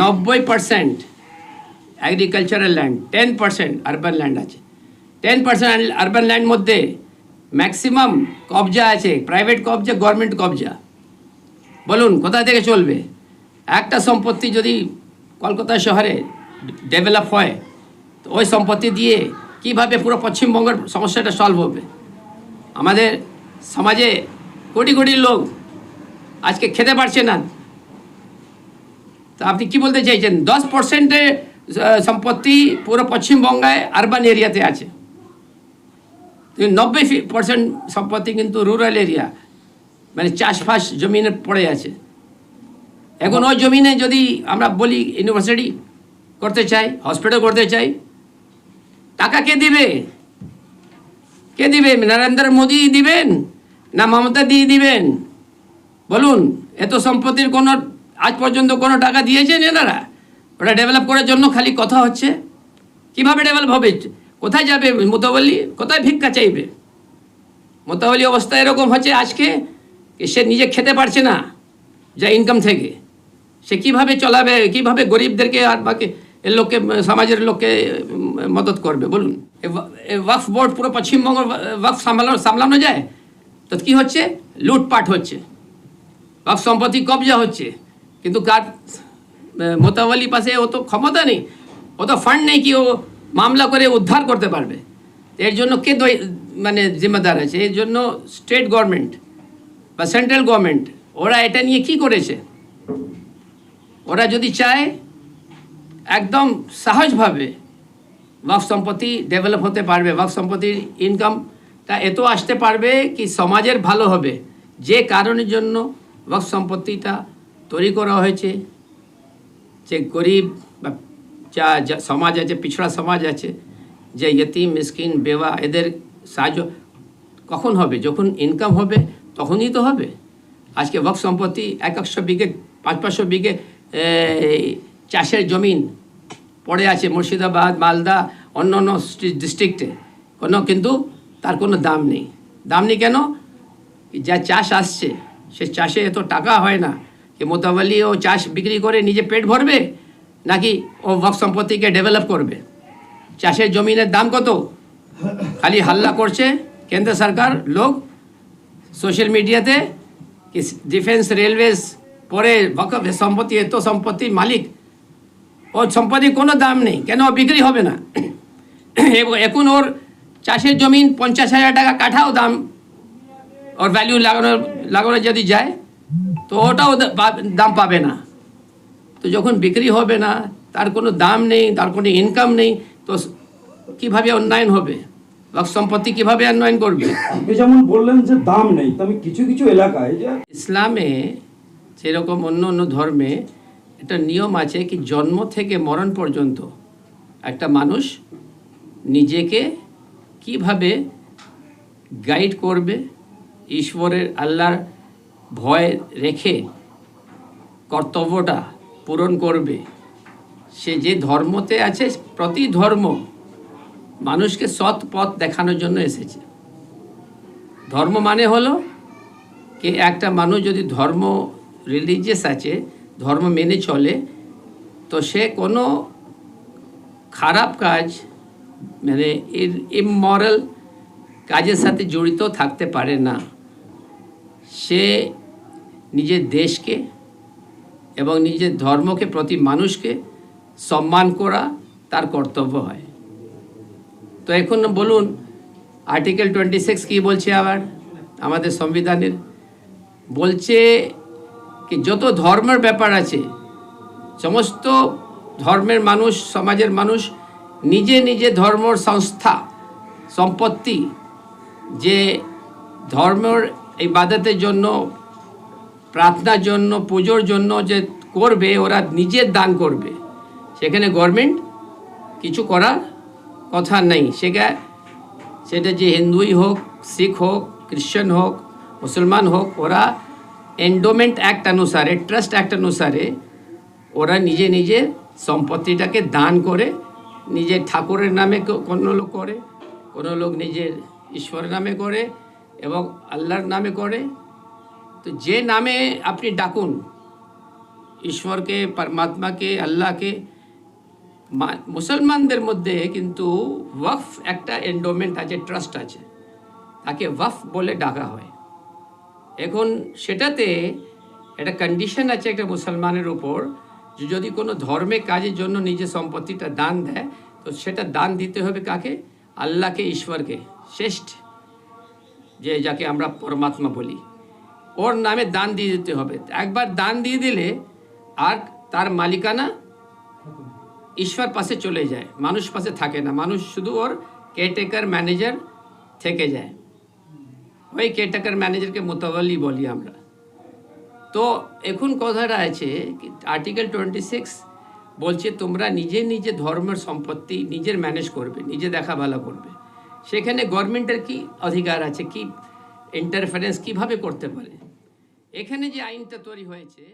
নব্বই percent agricultural land ten percent urban land আছে। Ten percent urban land মধ্যে maximum কবজা আছে প্রাইভেট কবজা গভর্নমেন্ট কবজা। বলুন, কোথা থেকে চলবে? একটা সম্পত্তি যদি কলকাতা শহরে ডেভেলপ হয়, তো ওই সম্পত্তি দিয়ে কীভাবে পুরো পশ্চিমবঙ্গের সমস্যাটা সলভ হবে? আমাদের সমাজে কোটি কোটি লোক আজকে খেতে পারছে না। তো আপনি কি বলতে চাইছেন? দশ পার্সেন্টের সম্পত্তি পুরো পশ্চিমবঙ্গায় আরবান এরিয়াতে আছে। নব্বই পার্সেন্ট সম্পত্তি কিন্তু রুরাল এরিয়া মানে চাষবাস জমিনে পড়ে আছে। এখন ওই জমিনে যদি আমরা বলি ইউনিভার্সিটি করতে চাই হসপিটাল করতে চাই, টাকা কে দিবে? কে দিবে? নরেন্দ্র মোদী দিবেন না মমতা দিয়ে দিবেন? বলুন, এত সম্পত্তির কোনো আজ পর্যন্ত কোনো টাকা দিয়েছেন এনারা ওটা ডেভেলপ করার জন্য খালি কথা হচ্ছে। কীভাবে ডেভেলপ হবে? কোথায় যাবে মোতাবলি কোথায় ভিক্ষা চাইবে? মোতাবলি অবস্থা এরকম হচ্ছে আজকে সে নিজে খেতে পারছে না, যা ইনকাম থেকে। সে কীভাবে চলাবে? কীভাবে গরিবদেরকে আর বাকি এর লোককে, সমাজের লোককে মদত করবে? বলুন। ওয়াকফ বোর্ড পুরো পশ্চিমবঙ্গ ওয়াকফ সামলানো সামলানো যায়? তো কী হচ্ছে? লুটপাট হচ্ছে। ওয়াকফ সম্পত্তি কবজা হচ্ছে। কিন্তু আহ, মোতাবলি পাশে ও তো ক্ষমতা নেই। ও তো ফান্ড নেই কি ও মামলা করে উদ্ধার করতে পারবে। এর জন্য কে মানে জিম্মেদার আছে? এর জন্য স্টেট গভর্নমেন্ট বা সেন্ট্রাল গভর্নমেন্ট ওরা এটা নিয়ে কি করেছে? ওরা যদি চায় একদম সহজভাবে ওয়াক সম্পত্তি ডেভেলপ হতে পারবে। ওয়াক সম্পত্তির ইনকামটা এত আসতে পারবে কি সমাজের ভালো হবে। যে কারণের জন্য ওয়াক সম্পত্তিটা তৈরি করা হয়েছে। যে গরিব বা যা সমাজ আছে, পিছড়া সমাজ আছে, যে ইয়তিম, মিসকিন, বেওয়া, এদের সাহায্য কখন হবে? যখন ইনকাম হবে, তখনই তো হবে। আজকে ওয়াক সম্পত্তি এক একশো বিঘে, পাঁচ পাঁচশো বিঘে চাষের জমিন পড়ে আছে মুর্শিদাবাদ, মালদা, অন্য অন্য ডিস্ট্রিক্টে। কোনো কিন্তু তার কোনো দাম নেই। দাম নেই কেন? যা চাষ আসছে, সে চাষে এত টাকা হয় না। কি মোতাবলি ও চাষ বিক্রি করে নিজে পেট ভরবে, নাকি ও বক সম্পত্তিকে ডেভেলপ করবে? চাষের জমিনের দাম কত? খালি হাল্লা করছে কেন্দ্র সরকার, লোক? সোশ্যাল মিডিয়াতে ডিফেন্স রেলওয়েজ পরে ওয়াকফ সম্পত্তি, এত সম্পত্তি মালিক? ও সম্পত্তির কোনো দাম নেই, কেন বিক্রি হবে না? এবং এখন ওর চাষের জমিন পঞ্চাশ হাজার টাকা কাঠাও দাম, ওর ভ্যালু লাগানো লাগানো যদি যায় তো ওটাও দাম পাবে না। তো যখন বিক্রি হবে না তার কোনো দাম নেই তার কোনো ইনকাম নেই তো কীভাবে উন্নয়ন হবে? সম্পত্তি কীভাবে উন্নয়ন করবে? যেমন বললেন যে দাম নেই তবে কিছু কিছু এলাকায় ইসলামে সেরকম অন্য অন্য ধর্মে একটা নিয়ম আছে কি জন্ম থেকে মরণ পর্যন্ত একটা মানুষ নিজেকে কীভাবে গাইড করবে? ঈশ্বরের আল্লাহর ভয় রেখে কর্তব্যটা পূরণ করবে। সে যে ধর্মতে আছে, প্রতি ধর্ম মানুষকে সৎ পথ দেখানোর জন্য এসেছে। ধর্ম মানে হলো কি, একটা মানুষ যদি ধর্ম রিলিজিয়াস আছে, ধর্ম মেনে চলে, তো সে কোনো খারাপ কাজ মানে ইমমরাল কাজের সাথে জড়িত থাকতে পারে না। সে নিজের দেশকে এবং নিজের ধর্মকে প্রতি মানুষকে সম্মান করা তার কর্তব্য হয়। তো এখন বলুন আর্টিকেল টোয়েন্টি সিক্স কী বলছে আবার? আমাদের সংবিধানের। বলছে কি, যত ধর্মের ব্যাপার আছে, সমস্ত ধর্মের মানুষ, সমাজের মানুষ, নিজে নিজে ধর্মর সংস্থা, সম্পত্তি, যে ধর্মের ইবাদতের জন্য প্রার্থনার জন্য, পুজোর জন্য যে করবে, ওরা নিজের দান করবে। সেখানে গভর্নমেন্ট কিছু করার কথা নেই। সেটা সেটা যে হিন্দুই হোক, শিখ হোক, খ্রিশ্চান হোক, মুসলমান হোক, ওরা এন্ডোমেন্ট অ্যাক্ট অনুসারে ট্রাস্ট অ্যাক্ট অনুসারে ওরা নিজে নিজে সম্পত্তিটাকে দান করে, নিজের ঠাকুরের নামে কোনো লোক করে, কোনো লোক নিজের ঈশ্বরের নামে করে এবং আল্লাহর নামে করে। তো যে নামে আপনি ডাকুন, ঈশ্বরকে, পরমাত্মাকে, আল্লাহকে মুসলমানদের মধ্যে কিন্তু ওয়াফ একটা এন্ডোমেন্ট আছে ট্রাস্ট আছে। তাকে ওয়াফ বলে ডাকা হয়। এখন সেটাতে একটা কন্ডিশন আছে একটা মুসলমানের উপর, যে যদি কোনো ধর্মে কাজের জন্য নিজের সম্পত্তিটা দান দেয়, তো সেটা দান দিতে হবে কাকে? আল্লাহকে, ঈশ্বরকে। শ্রেষ্ঠ, যে যাকে আমরা পরমাত্মা বলি। ওর নামে দান দিয়ে দিতে হবে। একবার দান দিয়ে দিলে আর তার মালিকানা ঈশ্বর পাশে চলে যায়, মানুষ পাশে থাকে না। মানুষ শুধু ওর কেয়ারটেকার ম্যানেজার থেকে যায়। ওই কেয়ারটেকার ম্যানেজারকে মোতাবলি বলি আমরা। তো এখন কথাটা আছে আর্টিকেল টোয়েন্টি সিক্স বলছে, তোমরা নিজে নিজে ধর্মের সম্পত্তি নিজের ম্যানেজ করবে, নিজে দেখা ভালো করবে। সেখানে গভর্নমেন্টের কি অধিকার আছে? কি ইন্টারফারেন্স কীভাবে করতে পারে? এখানে যে আইনটা তৈরি হয়েছে